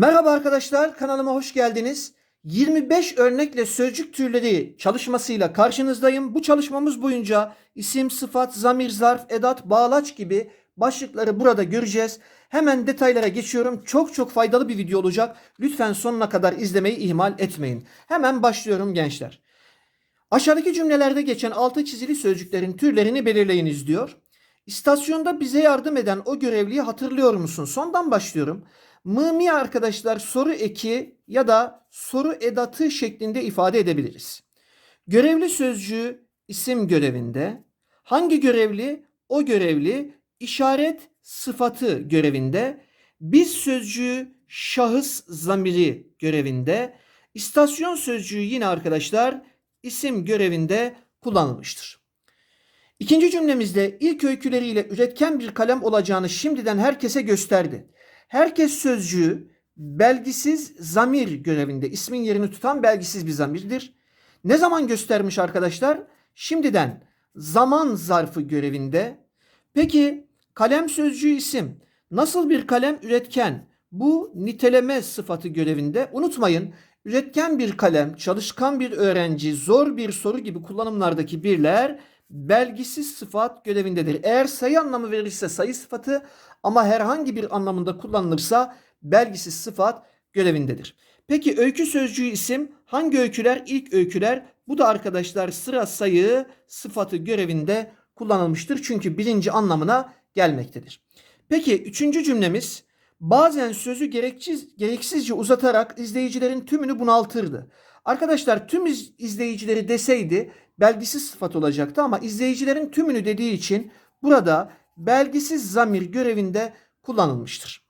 Merhaba arkadaşlar, kanalıma hoş geldiniz. 25 örnekle sözcük türleri çalışmasıyla karşınızdayım. Bu çalışmamız boyunca isim, sıfat, zamir, zarf, edat, bağlaç gibi başlıkları burada göreceğiz. Hemen detaylara geçiyorum. Çok çok faydalı bir video olacak. Lütfen sonuna kadar izlemeyi ihmal etmeyin. Hemen başlıyorum gençler. Aşağıdaki cümlelerde geçen altı çizili sözcüklerin türlerini belirleyiniz diyor. İstasyonda bize yardım eden o görevliyi hatırlıyor musun? Sondan başlıyorum. Mımi arkadaşlar soru eki ya da soru edatı şeklinde ifade edebiliriz. Görevli sözcüğü isim görevinde. Hangi görevli? O görevli işaret sıfatı görevinde. Biz sözcüğü şahıs zamiri görevinde. İstasyon sözcüğü yine arkadaşlar isim görevinde kullanılmıştır. İkinci cümlemizde ilk öyküleriyle üretken bir kalem olacağını şimdiden herkese gösterdi. Herkes sözcüğü belgisiz zamir görevinde ismin yerini tutan belgisiz bir zamirdir. Ne zaman göstermiş arkadaşlar? Şimdiden zaman zarfı görevinde. Peki kalem sözcüğü isim nasıl bir kalem üretken? Bu niteleme sıfatı görevinde. Unutmayın üretken bir kalem, çalışkan bir öğrenci, zor bir soru gibi kullanımlardaki birler belgisiz sıfat görevindedir. Eğer sayı anlamı verilirse sayı sıfatı ama herhangi bir anlamında kullanılırsa belgisiz sıfat görevindedir. Peki öykü sözcüğü isim hangi öyküler? İlk öyküler. Bu da arkadaşlar sıra sayı sıfatı görevinde kullanılmıştır. Çünkü birinci anlamına gelmektedir. Peki üçüncü cümlemiz bazen sözü gereksiz, gereksizce uzatarak izleyicilerin tümünü bunaltırdı. Arkadaşlar tüm iz- izleyicileri deseydi belgisiz sıfat olacaktı ama izleyicilerin tümünü dediği için burada belgisiz zamir görevinde kullanılmıştır.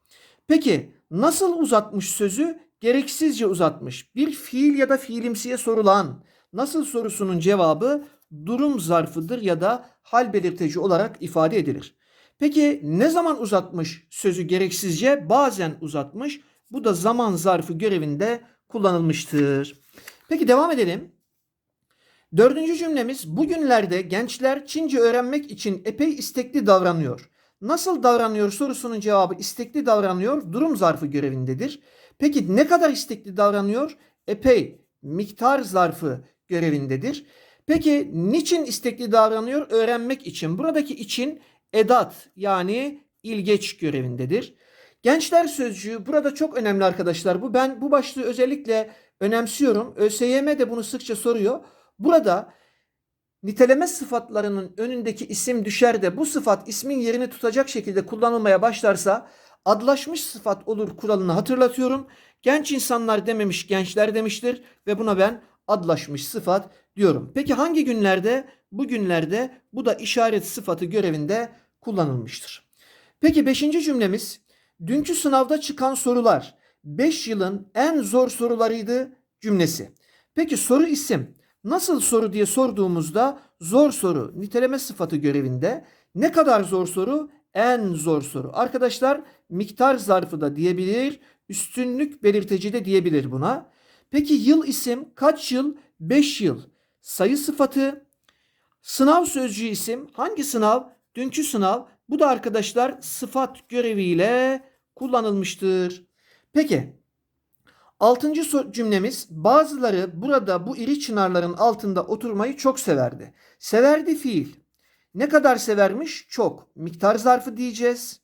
Peki nasıl uzatmış sözü? Gereksizce uzatmış. Bir fiil ya da fiilimsiye sorulan nasıl sorusunun cevabı durum zarfıdır ya da hal belirteci olarak ifade edilir. Peki ne zaman uzatmış sözü gereksizce? Bazen uzatmış. Bu da zaman zarfı görevinde kullanılmıştır. Peki devam edelim. Dördüncü cümlemiz bugünlerde gençler Çince öğrenmek için epey istekli davranıyor. Nasıl davranıyor sorusunun cevabı istekli davranıyor durum zarfı görevindedir. Peki ne kadar istekli davranıyor? Epey miktar zarfı görevindedir. Peki niçin istekli davranıyor? Öğrenmek için. Buradaki için edat yani ilgeç görevindedir. Gençler sözcüğü burada çok önemli arkadaşlar. Bu ben bu başlığı özellikle önemsiyorum. ÖSYM de bunu sıkça soruyor. Burada niteleme sıfatlarının önündeki isim düşer de bu sıfat ismin yerini tutacak şekilde kullanılmaya başlarsa adlaşmış sıfat olur kuralını hatırlatıyorum. Genç insanlar dememiş gençler demiştir ve buna ben adlaşmış sıfat diyorum. Peki hangi günlerde? Bu günlerde bu da işaret sıfatı görevinde kullanılmıştır. Peki beşinci cümlemiz dünkü sınavda çıkan sorular 5 yılın en zor sorularıydı cümlesi. Peki soru isim nasıl soru diye sorduğumuzda zor soru niteleme sıfatı görevinde. Ne kadar zor soru? En zor soru. Arkadaşlar miktar zarfı da diyebilir, üstünlük belirteci de diyebilir buna. Peki yıl isim kaç yıl? 5 yıl. Sayı sıfatı. Sınav sözcüğü isim hangi sınav? Dünkü sınav. Bu da arkadaşlar sıfat göreviyle kullanılmıştır. Peki Altıncı cümlemiz bazıları burada bu iri çınarların altında oturmayı çok severdi. Severdi fiil. Ne kadar severmiş? Çok. Miktar zarfı diyeceğiz.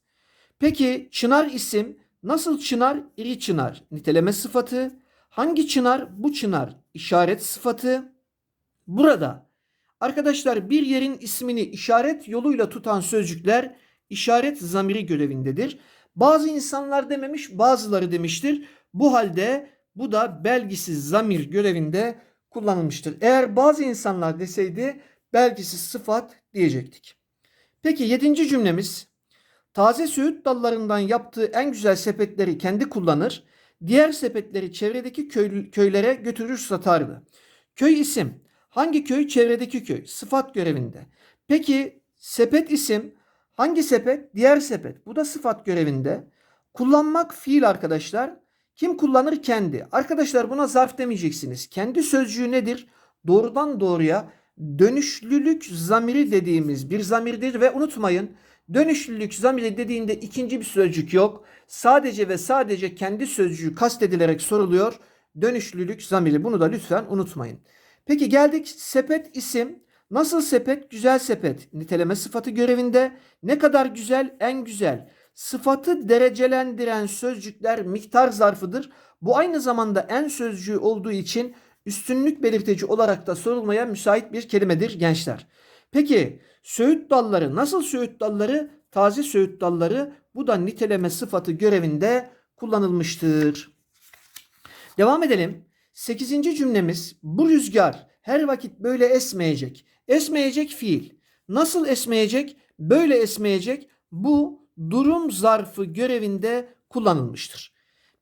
Peki çınar isim nasıl çınar? İri çınar. Niteleme sıfatı. Hangi çınar? Bu çınar. İşaret sıfatı. Burada arkadaşlar bir yerin ismini işaret yoluyla tutan sözcükler işaret zamiri görevindedir. Bazı insanlar dememiş, bazıları demiştir. Bu halde bu da belgisiz zamir görevinde kullanılmıştır. Eğer bazı insanlar deseydi belgisiz sıfat diyecektik. Peki yedinci cümlemiz taze söğüt dallarından yaptığı en güzel sepetleri kendi kullanır. Diğer sepetleri çevredeki köy, köylere götürür satardı. Köy isim. Hangi köy? Çevredeki köy. Sıfat görevinde. Peki sepet isim. Hangi sepet? Diğer sepet. Bu da sıfat görevinde. Kullanmak fiil arkadaşlar. Kim kullanır? Kendi. Arkadaşlar buna zarf demeyeceksiniz. Kendi sözcüğü nedir? Doğrudan doğruya dönüşlülük zamiri dediğimiz bir zamirdir ve unutmayın Dönüşlülük zamiri dediğinde ikinci bir sözcük yok. Sadece ve sadece kendi sözcüğü kastedilerek soruluyor. Dönüşlülük zamiri. Bunu da lütfen unutmayın. Peki geldik sepet isim. Nasıl sepet? Güzel sepet. Niteleme sıfatı görevinde. Ne kadar güzel? En güzel. Sıfatı derecelendiren sözcükler miktar zarfıdır. Bu aynı zamanda en sözcüğü olduğu için üstünlük belirteci olarak da sorulmaya müsait bir kelimedir gençler. Peki söğüt dalları nasıl söğüt dalları? Taze söğüt dalları bu da niteleme sıfatı görevinde kullanılmıştır. Devam edelim. Sekizinci cümlemiz bu rüzgar her vakit böyle esmeyecek. Esmeyecek fiil. Nasıl esmeyecek? Böyle esmeyecek. Bu durum zarfı görevinde kullanılmıştır.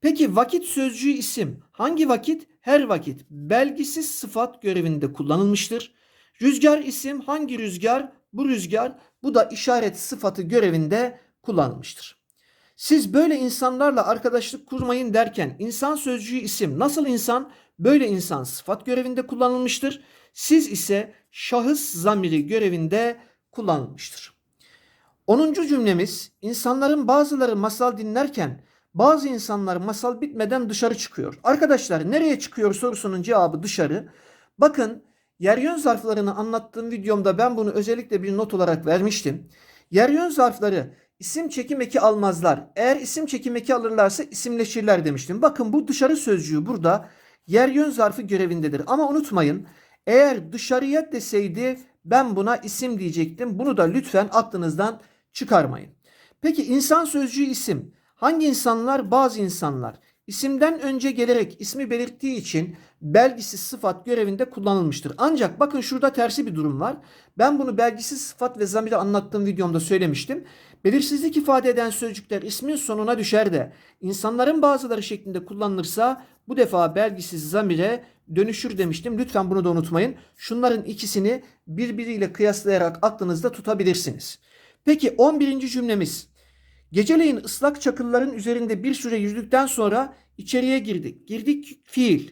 Peki vakit sözcüğü isim hangi vakit? Her vakit belgisiz sıfat görevinde kullanılmıştır. Rüzgar isim hangi rüzgar? Bu rüzgar bu da işaret sıfatı görevinde kullanılmıştır. Siz böyle insanlarla arkadaşlık kurmayın derken insan sözcüğü isim nasıl insan? Böyle insan sıfat görevinde kullanılmıştır. Siz ise şahıs zamiri görevinde kullanılmıştır. 10. cümlemiz insanların bazıları masal dinlerken bazı insanlar masal bitmeden dışarı çıkıyor. Arkadaşlar nereye çıkıyor sorusunun cevabı dışarı. Bakın yer yön zarflarını anlattığım videomda ben bunu özellikle bir not olarak vermiştim. Yer yön zarfları isim çekim eki almazlar. Eğer isim çekim eki alırlarsa isimleşirler demiştim. Bakın bu dışarı sözcüğü burada yer yön zarfı görevindedir. Ama unutmayın eğer dışarıya deseydi ben buna isim diyecektim. Bunu da lütfen aklınızdan çıkarmayın. Peki insan sözcüğü isim. Hangi insanlar? Bazı insanlar. İsimden önce gelerek ismi belirttiği için belgisiz sıfat görevinde kullanılmıştır. Ancak bakın şurada tersi bir durum var. Ben bunu belgisiz sıfat ve zamiri anlattığım videomda söylemiştim. Belirsizlik ifade eden sözcükler ismin sonuna düşer de insanların bazıları şeklinde kullanılırsa bu defa belgisiz zamire dönüşür demiştim. Lütfen bunu da unutmayın. Şunların ikisini birbiriyle kıyaslayarak aklınızda tutabilirsiniz. Peki 11. cümlemiz. Geceleyin ıslak çakılların üzerinde bir süre yüzdükten sonra içeriye girdik. Girdik fiil.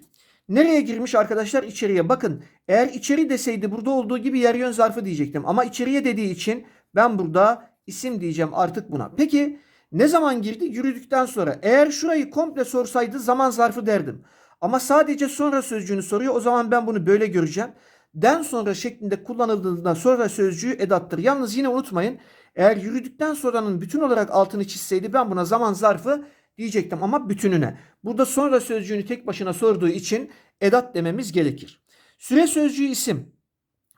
Nereye girmiş arkadaşlar? İçeriye. Bakın eğer içeri deseydi burada olduğu gibi yer yön zarfı diyecektim. Ama içeriye dediği için ben burada isim diyeceğim artık buna. Peki ne zaman girdi? Yürüdükten sonra. Eğer şurayı komple sorsaydı zaman zarfı derdim. Ama sadece sonra sözcüğünü soruyor. O zaman ben bunu böyle göreceğim. Den sonra şeklinde kullanıldığında sonra sözcüğü edattır. Yalnız yine unutmayın. Eğer yürüdükten sonranın bütün olarak altını çizseydi ben buna zaman zarfı diyecektim ama bütününe. Burada sonra sözcüğünü tek başına sorduğu için edat dememiz gerekir. Süre sözcüğü isim.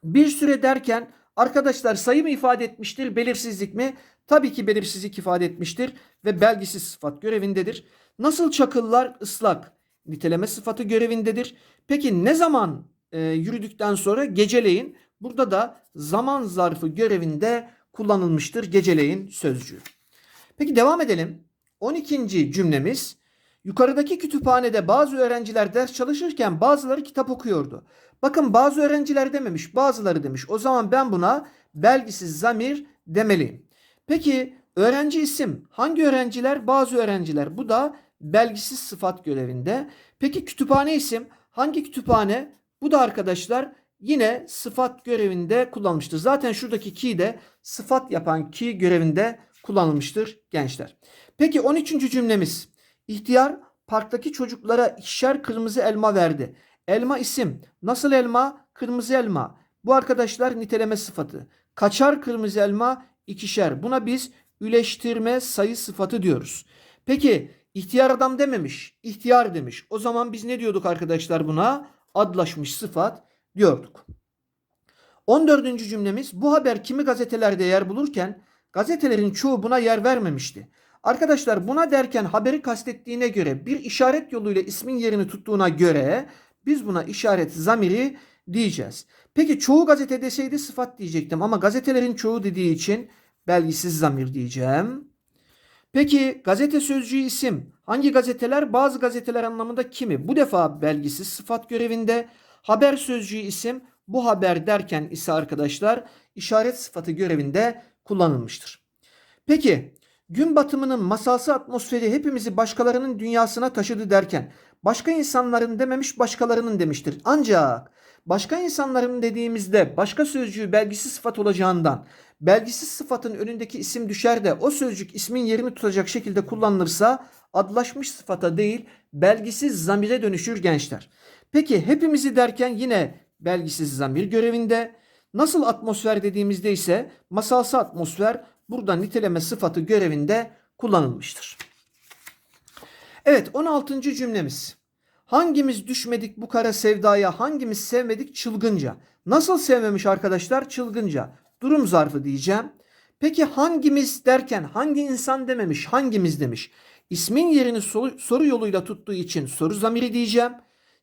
Bir süre derken arkadaşlar sayı mı ifade etmiştir, belirsizlik mi? Tabii ki belirsizlik ifade etmiştir ve belgisiz sıfat görevindedir. Nasıl çakıllar ıslak niteleme sıfatı görevindedir. Peki ne zaman e, yürüdükten sonra geceleyin burada da zaman zarfı görevinde kullanılmıştır geceleyin sözcüğü. Peki devam edelim. 12. cümlemiz yukarıdaki kütüphanede bazı öğrenciler ders çalışırken bazıları kitap okuyordu. Bakın bazı öğrenciler dememiş bazıları demiş. O zaman ben buna belgisiz zamir demeliyim. Peki öğrenci isim hangi öğrenciler? Bazı öğrenciler. Bu da belgisiz sıfat görevinde. Peki kütüphane isim hangi kütüphane? Bu da arkadaşlar yine sıfat görevinde kullanılmıştır. Zaten şuradaki ki de sıfat yapan ki görevinde kullanılmıştır gençler. Peki 13. cümlemiz. İhtiyar parktaki çocuklara ikişer kırmızı elma verdi. Elma isim. Nasıl elma? Kırmızı elma. Bu arkadaşlar niteleme sıfatı. Kaçar kırmızı elma ikişer. Buna biz üleştirme sayı sıfatı diyoruz. Peki ihtiyar adam dememiş. ihtiyar demiş. O zaman biz ne diyorduk arkadaşlar buna? Adlaşmış sıfat diyorduk. 14. cümlemiz bu haber kimi gazetelerde yer bulurken gazetelerin çoğu buna yer vermemişti. Arkadaşlar buna derken haberi kastettiğine göre bir işaret yoluyla ismin yerini tuttuğuna göre biz buna işaret zamiri diyeceğiz. Peki çoğu gazete deseydi sıfat diyecektim ama gazetelerin çoğu dediği için belgisiz zamir diyeceğim. Peki gazete sözcüğü isim. Hangi gazeteler? Bazı gazeteler anlamında kimi? Bu defa belgisiz sıfat görevinde. Haber sözcüğü isim. Bu haber derken ise arkadaşlar işaret sıfatı görevinde kullanılmıştır. Peki gün batımının masalsı atmosferi hepimizi başkalarının dünyasına taşıdı derken Başka insanların dememiş başkalarının demiştir. Ancak başka insanların dediğimizde başka sözcüğü belgisiz sıfat olacağından belgisiz sıfatın önündeki isim düşer de o sözcük ismin yerini tutacak şekilde kullanılırsa adlaşmış sıfata değil belgisiz zamire dönüşür gençler. Peki hepimizi derken yine belgisiz zamir görevinde. Nasıl atmosfer dediğimizde ise masalsı atmosfer burada niteleme sıfatı görevinde kullanılmıştır. Evet 16. cümlemiz. Hangimiz düşmedik bu kara sevdaya, hangimiz sevmedik çılgınca. Nasıl sevmemiş arkadaşlar? Çılgınca. Durum zarfı diyeceğim. Peki hangimiz derken hangi insan dememiş, hangimiz demiş. İsmin yerini soru, soru yoluyla tuttuğu için soru zamiri diyeceğim.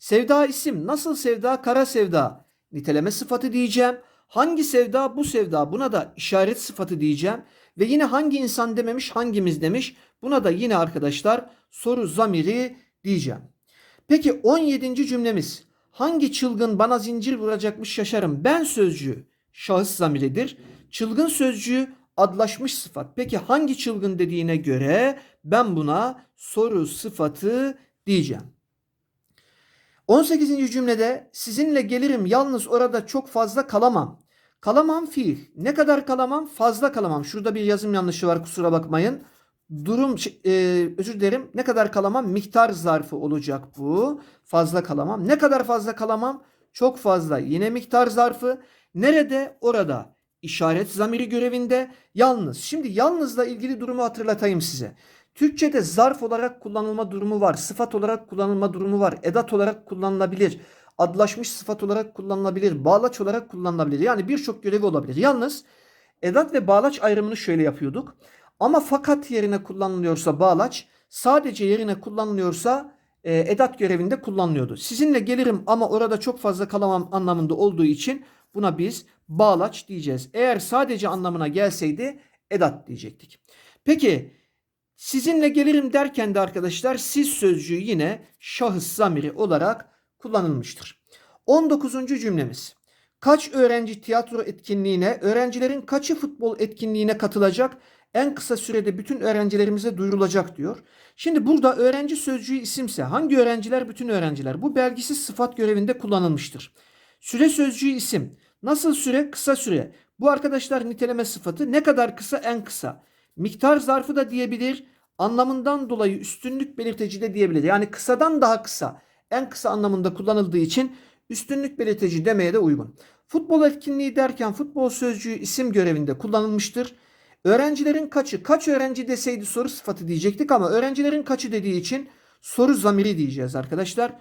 Sevda isim. Nasıl sevda? Kara sevda. Niteleme sıfatı diyeceğim. Hangi sevda? Bu sevda. Buna da işaret sıfatı diyeceğim. Ve yine hangi insan dememiş, hangimiz demiş. Buna da yine arkadaşlar soru zamiri diyeceğim. Peki 17. cümlemiz. Hangi çılgın bana zincir vuracakmış şaşarım. Ben sözcüğü şahıs zamiridir. Çılgın sözcüğü adlaşmış sıfat. Peki hangi çılgın dediğine göre ben buna soru sıfatı diyeceğim. 18. cümlede sizinle gelirim yalnız orada çok fazla kalamam. Kalamam fiil. Ne kadar kalamam? Fazla kalamam. Şurada bir yazım yanlışı var kusura bakmayın. Durum e, özür dilerim. Ne kadar kalamam? Miktar zarfı olacak bu. Fazla kalamam. Ne kadar fazla kalamam? Çok fazla. Yine miktar zarfı. Nerede? Orada. İşaret zamiri görevinde. Yalnız. Şimdi yalnızla ilgili durumu hatırlatayım size. Türkçe'de zarf olarak kullanılma durumu var. Sıfat olarak kullanılma durumu var. Edat olarak kullanılabilir. Adlaşmış sıfat olarak kullanılabilir. Bağlaç olarak kullanılabilir. Yani birçok görevi olabilir. Yalnız edat ve bağlaç ayrımını şöyle yapıyorduk. Ama fakat yerine kullanılıyorsa bağlaç, sadece yerine kullanılıyorsa e, edat görevinde kullanılıyordu. Sizinle gelirim ama orada çok fazla kalamam anlamında olduğu için buna biz bağlaç diyeceğiz. Eğer sadece anlamına gelseydi edat diyecektik. Peki sizinle gelirim derken de arkadaşlar siz sözcüğü yine şahıs zamiri olarak kullanılmıştır. 19. cümlemiz. Kaç öğrenci tiyatro etkinliğine, öğrencilerin kaçı futbol etkinliğine katılacak? En kısa sürede bütün öğrencilerimize duyurulacak diyor. Şimdi burada öğrenci sözcüğü isimse hangi öğrenciler? Bütün öğrenciler. Bu belgisiz sıfat görevinde kullanılmıştır. Süre sözcüğü isim. Nasıl süre? Kısa süre. Bu arkadaşlar niteleme sıfatı. Ne kadar kısa? En kısa. Miktar zarfı da diyebilir. Anlamından dolayı üstünlük belirteci de diyebilir. Yani kısadan daha kısa. En kısa anlamında kullanıldığı için üstünlük belirteci demeye de uygun. Futbol etkinliği derken futbol sözcüğü isim görevinde kullanılmıştır. Öğrencilerin kaçı? Kaç öğrenci deseydi soru sıfatı diyecektik ama öğrencilerin kaçı dediği için soru zamiri diyeceğiz arkadaşlar.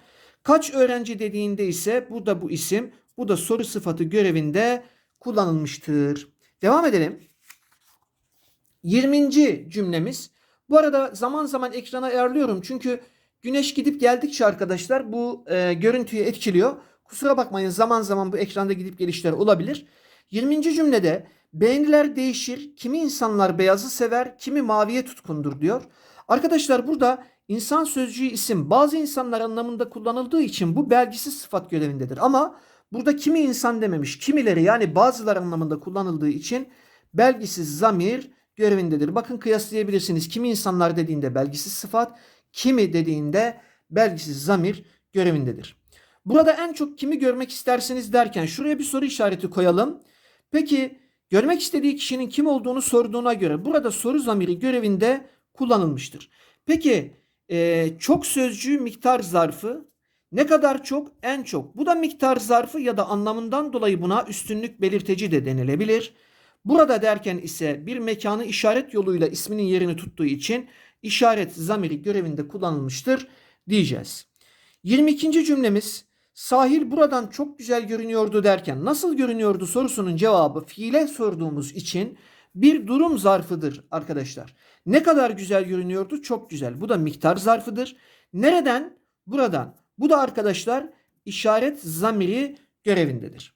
Kaç öğrenci dediğinde ise bu da bu isim, bu da soru sıfatı görevinde kullanılmıştır. Devam edelim. 20. cümlemiz. Bu arada zaman zaman ekrana ayarlıyorum çünkü güneş gidip geldikçe arkadaşlar bu e, görüntüyü etkiliyor. Kusura bakmayın zaman zaman bu ekranda gidip gelişler olabilir. 20. cümlede beğeniler değişir. Kimi insanlar beyazı sever, kimi maviye tutkundur diyor. Arkadaşlar burada insan sözcüğü isim bazı insanlar anlamında kullanıldığı için bu belgisiz sıfat görevindedir. Ama burada kimi insan dememiş. Kimileri yani bazılar anlamında kullanıldığı için belgisiz zamir görevindedir. Bakın kıyaslayabilirsiniz. Kimi insanlar dediğinde belgisiz sıfat, kimi dediğinde belgisiz zamir görevindedir. Burada en çok kimi görmek istersiniz derken şuraya bir soru işareti koyalım. Peki görmek istediği kişinin kim olduğunu sorduğuna göre burada soru zamiri görevinde kullanılmıştır. Peki e, çok sözcüğü miktar zarfı ne kadar çok en çok. Bu da miktar zarfı ya da anlamından dolayı buna üstünlük belirteci de denilebilir. Burada derken ise bir mekanı işaret yoluyla isminin yerini tuttuğu için işaret zamiri görevinde kullanılmıştır diyeceğiz. 22. cümlemiz sahil buradan çok güzel görünüyordu derken nasıl görünüyordu sorusunun cevabı fiile sorduğumuz için bir durum zarfıdır arkadaşlar. Ne kadar güzel görünüyordu? Çok güzel. Bu da miktar zarfıdır. Nereden? Buradan. Bu da arkadaşlar işaret zamiri görevindedir.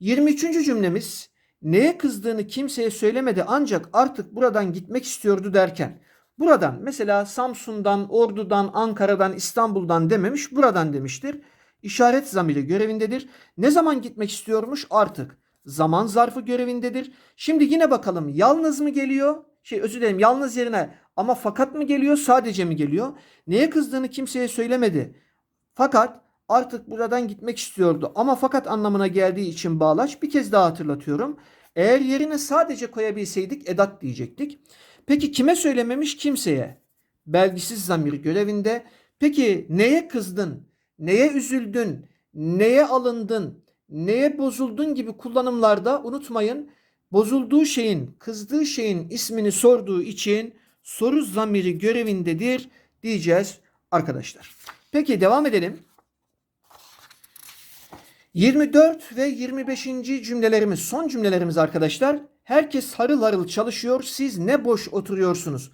23. cümlemiz neye kızdığını kimseye söylemedi ancak artık buradan gitmek istiyordu derken buradan mesela Samsun'dan, Ordu'dan, Ankara'dan, İstanbul'dan dememiş buradan demiştir. İşaret zamiri görevindedir. Ne zaman gitmek istiyormuş? Artık zaman zarfı görevindedir. Şimdi yine bakalım yalnız mı geliyor? Şey özür dilerim yalnız yerine ama fakat mı geliyor sadece mi geliyor? Neye kızdığını kimseye söylemedi. Fakat artık buradan gitmek istiyordu. Ama fakat anlamına geldiği için bağlaç bir kez daha hatırlatıyorum. Eğer yerine sadece koyabilseydik edat diyecektik. Peki kime söylememiş? Kimseye. Belgisiz zamir görevinde. Peki neye kızdın? Neye üzüldün? Neye alındın? Neye bozuldun gibi kullanımlarda unutmayın. Bozulduğu şeyin, kızdığı şeyin ismini sorduğu için soru zamiri görevindedir diyeceğiz arkadaşlar. Peki devam edelim. 24 ve 25. cümlelerimiz son cümlelerimiz arkadaşlar. Herkes harıl harıl çalışıyor. Siz ne boş oturuyorsunuz.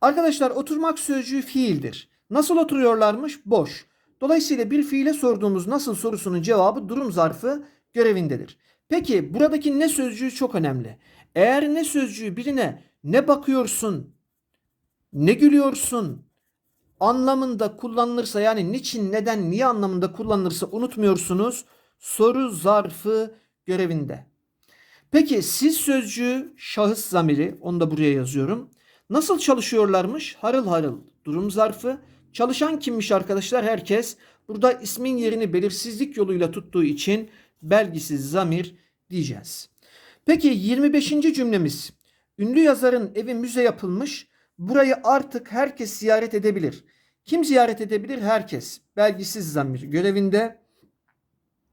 Arkadaşlar oturmak sözcüğü fiildir. Nasıl oturuyorlarmış? Boş. Dolayısıyla bir fiile sorduğumuz nasıl sorusunun cevabı durum zarfı görevindedir. Peki buradaki ne sözcüğü çok önemli. Eğer ne sözcüğü birine ne bakıyorsun, ne gülüyorsun anlamında kullanılırsa yani niçin, neden, niye anlamında kullanılırsa unutmuyorsunuz. Soru zarfı görevinde. Peki siz sözcüğü şahıs zamiri onu da buraya yazıyorum. Nasıl çalışıyorlarmış? Harıl harıl durum zarfı. Çalışan kimmiş arkadaşlar? Herkes. Burada ismin yerini belirsizlik yoluyla tuttuğu için belgisiz zamir diyeceğiz. Peki 25. cümlemiz. Ünlü yazarın evi müze yapılmış. Burayı artık herkes ziyaret edebilir. Kim ziyaret edebilir? Herkes. Belgisiz zamir görevinde.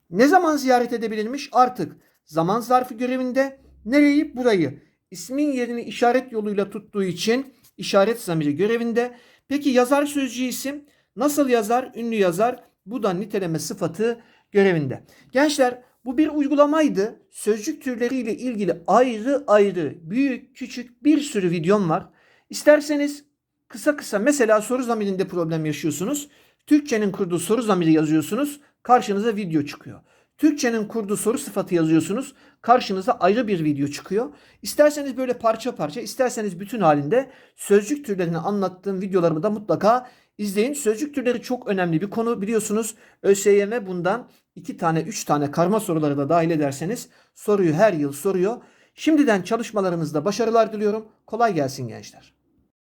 Ne zaman ziyaret edebilirmiş? Artık zaman zarfı görevinde. Nereyi? Burayı. İsmin yerini işaret yoluyla tuttuğu için işaret zamiri görevinde. Peki yazar sözcüğü isim nasıl yazar? Ünlü yazar. Bu da niteleme sıfatı görevinde. Gençler bu bir uygulamaydı. Sözcük türleriyle ilgili ayrı ayrı büyük küçük bir sürü videom var. İsterseniz kısa kısa mesela soru zamirinde problem yaşıyorsunuz. Türkçenin kurduğu soru zamiri yazıyorsunuz. Karşınıza video çıkıyor. Türkçenin kurduğu soru sıfatı yazıyorsunuz. Karşınıza ayrı bir video çıkıyor. İsterseniz böyle parça parça, isterseniz bütün halinde sözcük türlerini anlattığım videolarımı da mutlaka izleyin. Sözcük türleri çok önemli bir konu biliyorsunuz. ÖSYM bundan iki tane, üç tane karma soruları da dahil ederseniz soruyu her yıl soruyor. Şimdiden çalışmalarınızda başarılar diliyorum. Kolay gelsin gençler.